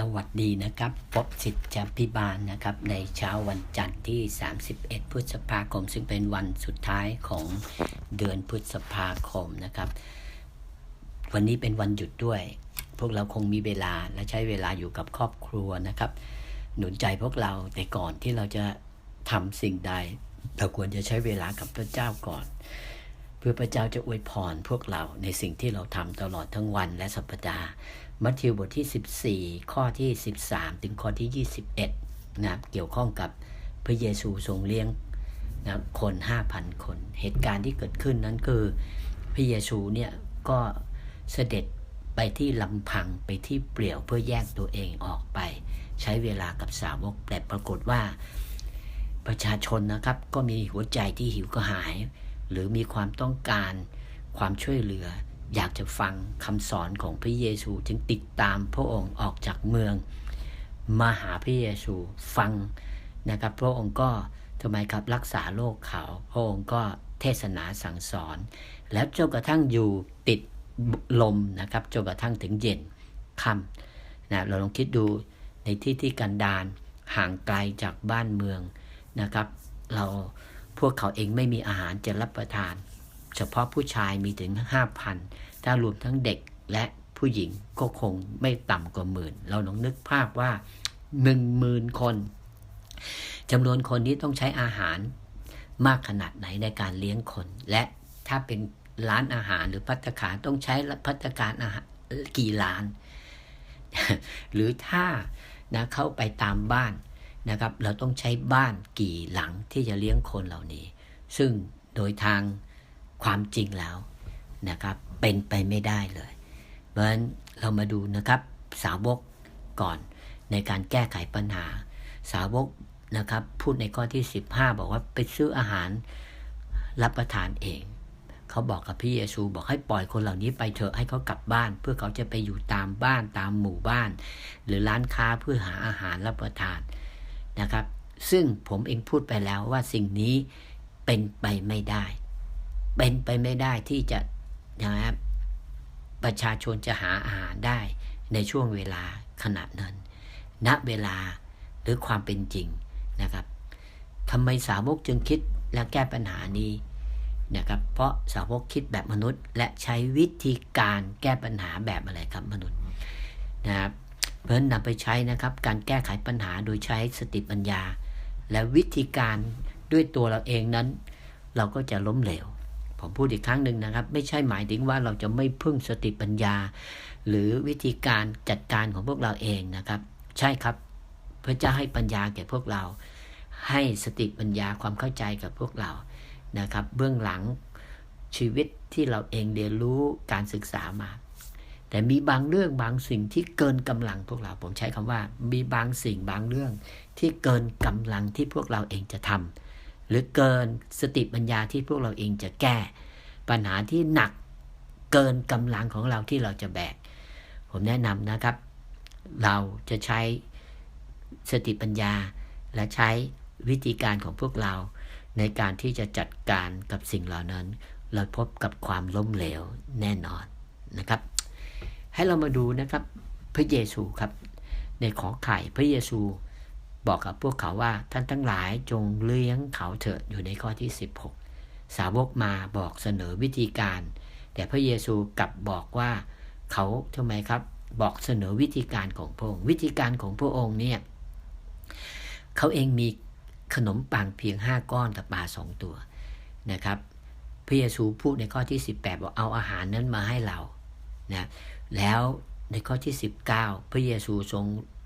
สวัสดีนะครับ พบสิทธิพิบาลนะครับ ในเช้าวันจันทร์ที่ 31 พฤษภาคม ซึ่งเป็นวันสุดท้ายของเดือนพฤษภาคมนะครับ วันนี้เป็นวันหยุดด้วย พวกเราคงมีเวลาและใช้เวลาอยู่กับครอบครัวนะครับ หนุนใจพวกเราแต่ก่อนที่เราจะทำสิ่งใด เราควรจะใช้เวลากับพระเจ้าก่อน เพื่อพระเจ้าจะอวยพรพวกเราในสิ่งที่เราทำตลอดทั้งวันและสัปดาห์ มัทธิวบทที่ 14 ข้อที่ 13 ถึงข้อที่ 21นะครับเกี่ยวข้องกับพระเยซูทรงเลี้ยงนะคน 5,000 คน เหตุการณ์ที่เกิดขึ้นนั้นคือพระเยซูเนี่ยก็เสด็จไปที่ลำพังไปที่เปลี่ยวเพื่อแยกตัวเองออกไป ใช้เวลากับสาวก แต่ปรากฏว่าประชาชนนะครับก็มีหัวใจที่หิวกระหาย หรือมีความต้องการความช่วยเหลือ อยากจะฟังคำสอนของพระเยซู จึงติดตามพระองค์ออกจากเมือง มาหาพระเยซูฟังนะครับ พระองค์ก็ทำไมครับรักษาโรคเขา พระองค์ก็เทศนาสั่งสอน แล้วจนกระทั่งอยู่ติดลมนะครับจนกระทั่งถึงเย็นค่ำนะเราลองคิดดูในที่ที่กันดารห่างไกลจากบ้านเมืองนะครับ เราพวกเขาเองไม่มีอาหารจะรับประทาน เฉพาะผู้ชายมีถึง 5,000 ถ้ารวมทั้งเด็กและผู้หญิงก็คงไม่ต่ำกว่าหมื่น เราลองนึกภาพว่าหนึ่งหมื่นคนจำนวนคนนี้ต้องใช้อาหารมากขนาดไหนในการเลี้ยงคน และถ้าเป็นร้านอาหารหรือพัตตาคารต้องใช้พัตตาคารอาหารกี่ล้าน หรือถ้านะเข้าไปตามบ้านนะครับ เราต้องใช้บ้านกี่หลังที่จะเลี้ยงคนเหล่านี้ ซึ่งโดยทาง ความจริงแล้วนะครับเป็นไปไม่ได้เลย เพราะฉะนั้นเรามาดูนะครับสาวกก่อนในการแก้ไขปัญหา สาวกนะครับพูดในข้อที่ 15 บอกว่าไปซื้ออาหารรับประทานเอง เขาบอกกับพี่เยซูบอกให้ปล่อยคนเหล่านี้ไปเถอะให้เขากลับบ้าน เพื่อเขาจะไปอยู่ตามบ้านตามหมู่บ้าน หรือร้านค้าเพื่อหาอาหารรับประทานนะครับ ซึ่งผมเองพูดไปแล้วว่าสิ่งนี้เป็นไปไม่ได้ เป็นไปไม่ได้ที่จะนะครับประชาชนจะหาอาหารได้ในช่วงเวลาขณะนั้น ณเวลาหรือความเป็นจริงนะครับทำไมสาวกจึงคิดและแก้ปัญหานี้นะครับ เพราะสาวกคิดแบบมนุษย์ และใช้วิธีการแก้ปัญหาแบบอะไรครับมนุษย์นะครับเพราะฉะนั้นนำไปใช้นะครับ การแก้ไขปัญหาโดยใช้สติปัญญา และวิธีการด้วยตัวเราเองนั้น เราก็จะล้มเหลว ผมพูดอีกครั้งหนึ่งนะครับ ไม่ใช่หมายถึงว่าเราจะไม่พึ่งสติปัญญา หรือวิธีการจัดการของพวกเราเองนะครับ ใช่ครับพระเจ้าให้ปัญญาแก่พวกเรา ให้สติปัญญาความเข้าใจกับพวกเรานะครับ เบื้องหลังชีวิตที่เราเองเรียนรู้การศึกษามา แต่มีบางเรื่องบางสิ่งที่เกินกำลังพวกเรา ผมใช้คำว่า มีบางสิ่งบางเรื่องที่เกินกำลังที่พวกเราเองจะทำ หรือเกินสติปัญญาที่พวกเราเองจะแก้ ปัญหาที่หนักเกินกำลังของเราที่เราจะแบก ผมแนะนำนะครับ เราจะใช้สติปัญญา และใช้วิธีการของพวกเรา ในการที่จะจัดการกับสิ่งเหล่านั้น เราพบกับความล้มเหลวแน่นอนนะครับ ให้เรามาดูนะครับพระเยซูครับ ในขอไข่พระเยซู บอกกับพวกเขาว่าท่านทั้งหลายจงเลี้ยงเขาเถอะอยู่ในข้อที่ 16 สาวกมาบอกเสนอวิธีการ แต่พระเยซูกลับบอกว่าเขาทำไมครับบอกเสนอวิธีการของพระองค์ วิธีการของพระองค์เนี่ยเขาเองมีขนมปังเพียง 5 ก้อนกับปลาสองตัวนะครับพระเยซูพูดในข้อที่ 18บอกเอาอาหารนั้นมาให้เรานะแล้วในข้อที่ 19 พระเยซูทรง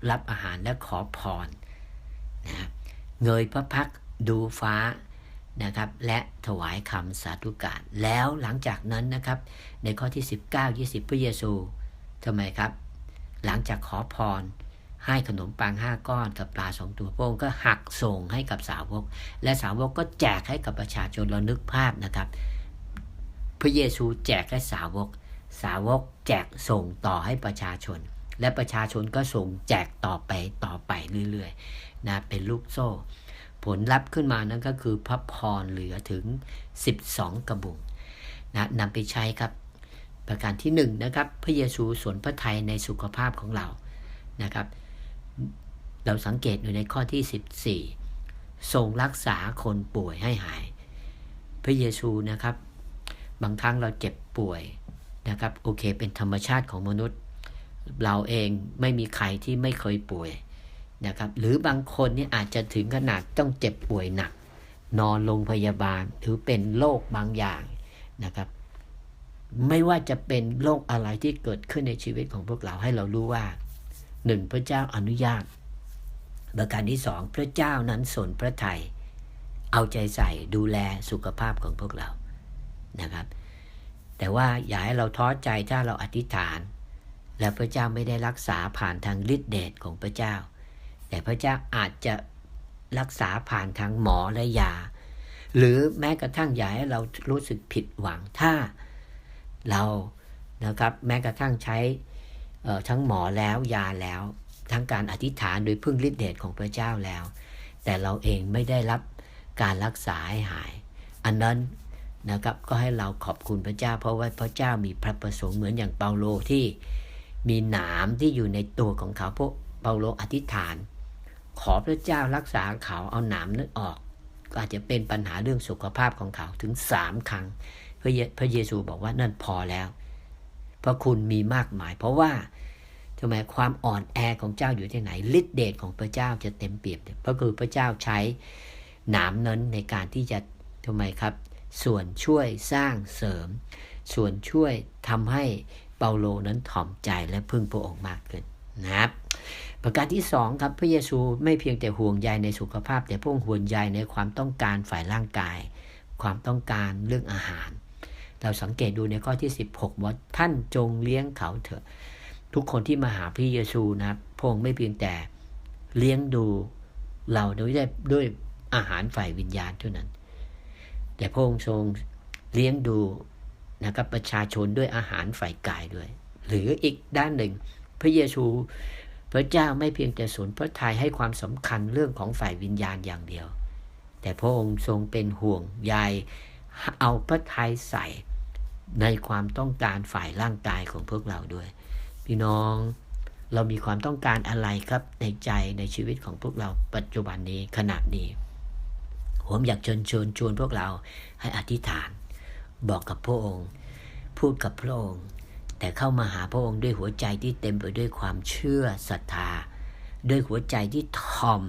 รับอาหารและขอพร นะเงยพระพักดูฟ้านะครับ และถวายคำสาธุการ แล้วหลังจากนั้นนะครับ ในข้อที่ 19 20 พระเยซูทำไมครับ หลังจากขอพร ให้ขนมปังห้าก้อนกับปลาสองตัวพระองค์ก็หักส่งให้กับสาวก และสาวกก็แจกให้กับประชาชนเรานึกภาพนะครับ พระเยซูแจกให้สาวก สาวกแจกส่งต่อให้ประชาชน และประชาชนก็ส่งแจกต่อไปต่อไปเรื่อยๆนะเป็นลูกโซ่ ผลลัพธ์ขึ้นมานั้นก็คือพระพรเหลือถึง 12 กระบุงนะนำไปใช้ครับ ประการที่1นนะครับพระเยซูสวนพระทัยในสุขภาพของเรานะครับ เราสังเกตอยู่ในข้อที่ 14 ทรงรักษาคนป่วยให้หาย พระเยซูนะครับ บางครั้งเราเจ็บป่วยนะครับโอเคเป็นธรรมชาติของมนุษย์ เราเองไม่มีใครที่ไม่เคยป่วยนะครับ หรือบางคนนี่อาจจะถึงขนาดต้องเจ็บป่วยหนัก นอนโรงพยาบาลหรือเป็นโรคบางอย่างนะครับ ไม่ว่าจะเป็นโรคอะไรที่เกิดขึ้นในชีวิตของพวกเราให้เรารู้ว่าหนึ่งพระเจ้าอนุญาต ประการที่สองพระเจ้านั้นสนพระทัยเอาใจใส่ดูแลสุขภาพของพวกเรานะครับ แต่ว่าอย่าให้เราท้อใจถ้าเราอธิษฐาน แล้วพระเจ้าไม่ได้รักษาผ่านทางฤทธิเดชของพระเจ้า แต่พระเจ้าอาจจะรักษาผ่านทางหมอและยา หรือแม้กระทั่งอย่าให้เรารู้สึกผิดหวังถ้าเรานะครับแม้กระทั่งใช้ทั้งหมอแล้วยาแล้ว ทั้งการอธิษฐานโดยพึ่งฤทธิเดชของพระเจ้าแล้ว แต่เราเองไม่ได้รับการรักษาให้หาย อันนั้นนะครับก็ให้เราขอบคุณพระเจ้า เพราะว่าพระเจ้ามีพระประสงค์เหมือนอย่างเปาโลที่ มีหนามที่อยู่ในตัวของเขาพวกเปาโลอธิษฐาน ขอพระเจ้ารักษาเขาเอาหนามนั้นออก ก็อาจจะเป็นปัญหาเรื่องสุขภาพของเขาถึงสามครั้งพระเยพระเยซูบอกว่านั่นพอแล้ว เพราะคุณมีมากมาย เพราะว่าทำไมความอ่อนแอของเจ้าอยู่ที่ไหนฤทธิเดชของพระเจ้าจะเต็มเปี่ยมเพราะคือพระเจ้าใช้หนามนั้นในการที่จะทำไมครับ ส่วนช่วยสร้างเสริม ส่วนช่วยทำให้ เปาโลนั้นถ่อมใจและพึ่งพระองค์มากขึ้นนะครับประการที่สองครับพระเยซูไม่เพียงแต่ห่วงใยในสุขภาพ แต่พระองค์ห่วงใยในความต้องการฝ่ายร่างกาย ความต้องการเรื่องอาหาร เราสังเกตดูในข้อที่ 16ว่าท่านจงเลี้ยงเขาเถอะ ทุกคนที่มาหาพระเยซูนะพระองค์ไม่เพียงแต่เลี้ยงดูเราโดยได้ด้วยอาหารฝ่ายวิญญาณเท่านั้น แต่พระองค์ทรงเลี้ยงดู นะครับประชาชนด้วยอาหารฝ่ายกายด้วย หรืออีกด้านหนึ่ง พระเยซู พระเจ้าไม่เพียงแต่สนพระทัยให้ความสำคัญเรื่องของฝ่ายวิญญาณอย่างเดียว แต่พระองค์ทรงเป็นห่วงใยเอาพระทัยใส่ในความต้องการฝ่ายร่างกายของพวกเราด้วย พี่น้องเรามีความต้องการอะไรครับในใจในชีวิตของพวกเราปัจจุบันนี้ขณะนี้ผมอยากเชิญชวนชวนพวกเราให้อธิษฐาน บอกกับพระองค์ พูดกับพระองค์ แต่เข้ามาหาพระองค์ด้วยหัวใจที่เต็มไปด้วยความเชื่อศรัทธา ด้วยหัวใจที่ทอม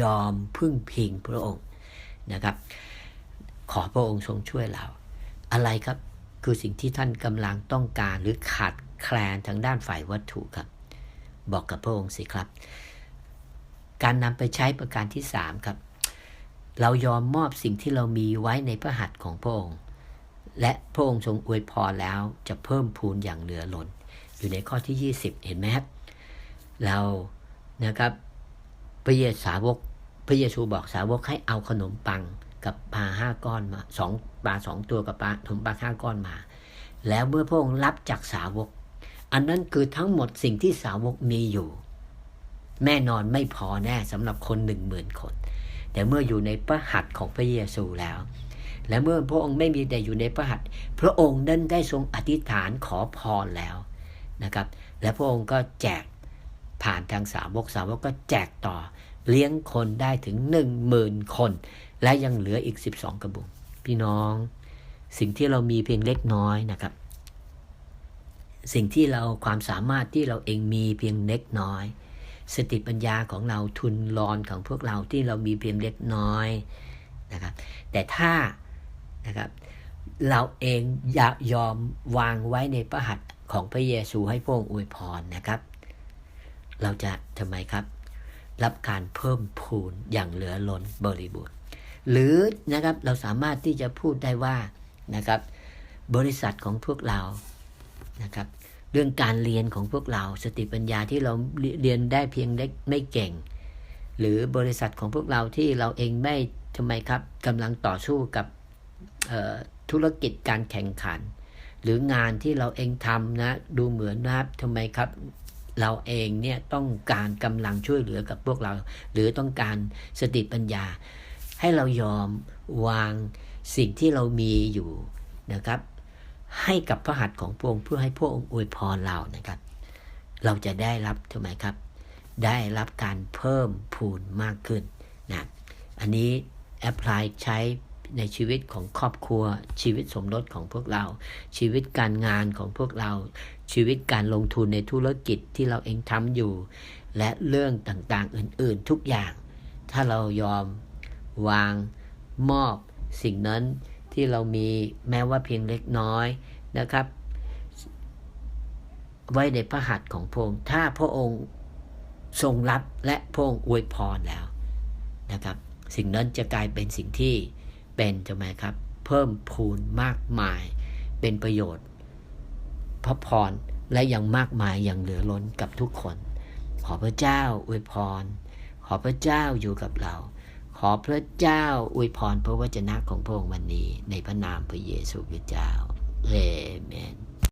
ยอมพึ่งพิงพระองค์นะครับ ขอพระองค์ทรงช่วยเรา อะไรครับคือสิ่งที่ท่านกำลังต้องการหรือขาดแคลนทางด้านฝ่ายวัตถุครับ บอกกับพระองค์สิครับ การนำไปใช้ประการที่สามครับ เรายอมมอบสิ่งที่เรามีไว้ในพระหัตถ์ของพระองค์ และพระองค์ทรงอวยพรแล้วจะเพิ่มพูนอย่างเหลือล้นอยู่ในข้อที่ 20 เห็นไหมครับเรานะครับพระเยซูสาวกพระเยซูบอกสาวกให้เอาขนมปังกับปลาห้าก้อนมาสองปลาสองตัวกับปลาขนมปังห้าก้อนมา แล้วเมื่อพระองค์รับจากสาวก อันนั้นคือทั้งหมดสิ่งที่สาวกมีอยู่ แน่นอนไม่พอแน่สำหรับคนหนึ่งหมื่นคน แต่เมื่ออยู่ในพระหัตถ์ของพระเยซูแล้ว และเมื่อพระองค์ไม่มีแต่อยู่ในพระหัตถ์พระองค์นั้นได้ทรงอธิษฐานขอพรแล้วนะครับ และพระองค์ก็แจกผ่านทางสาวกสาวกก็แจกต่อ เลี้ยงคนได้ถึงหนึ่งหมื่นคน และยังเหลืออีก12กระบุงพี่น้อง สิ่งที่เรามีเพียงเล็กน้อยนะครับ สิ่งที่เราความสามารถที่เราเองมีเพียงเล็กน้อย สติปัญญาของเราทุนรอนของพวกเราที่เรามีเพียงเล็กน้อยนะครับ แต่ถ้า นะครับ เราเองอยากยอมวางไว้ในพระหัตถ์ของพระเยซูให้พระองค์อวยพรนะครับ เราจะทำไมครับ รับการเพิ่มพูนอย่างเหลือล้นบริบูรณ์ หรือนะครับเราสามารถที่จะพูดได้ว่านะครับ บริษัทของพวกเรานะครับ เรื่องการเรียนของพวกเราสติปัญญาที่เราเรียนได้เพียงเล็กไม่เก่ง หรือบริษัทของพวกเราที่เราเองไม่ทำไมครับกำลังต่อสู้กับ ธุรกิจการแข่งขัน หรืองานที่เราเองทำนะดูเหมือนนะครับทำไมครับเราเองเนี่ยต้องการกำลังช่วยเหลือกับพวกเรา หรือต้องการสติปัญญา ให้เรายอมวางสิ่งที่เรามีอยู่นะครับ ให้กับพระหัตถ์ของพระองค์เพื่อให้พระองค์อวยพรเรานะครับ เราจะได้รับถูกไหมครับ ได้รับการเพิ่มพูนมากขึ้นนะอันนี้แอพพลายใช้ ในชีวิตของครอบครัว ชีวิตสมรสของพวกเรา ชีวิตการงานของพวกเรา ชีวิตการลงทุนในธุรกิจที่เราเองทำอยู่ และเรื่องต่างๆ อื่นๆทุกอย่าง ถ้าเรายอมวางมอบสิ่งนั้นที่เรามีแม้ว่าเพียงเล็กน้อยนะครับ ไว้ในพระหัตถ์ของพระองค์ถ้าพระองค์ทรงรับและพระองค์อวยพรแล้วนะครับ สิ่งนั้นจะกลายเป็นสิ่งที่ เป็นใช่ไหมครับ เพิ่มพูนมากมาย เป็นประโยชน์ พระพรและยังมากมายอย่างเหลือล้นกับทุกคน ขอพระเจ้าอวยพร ขอพระเจ้าอยู่กับเรา ขอพระเจ้าอวยพรพระวจนะของพระองค์วันนี้ ในพระนามพระเยซูคริสต์เจ้าเอเมน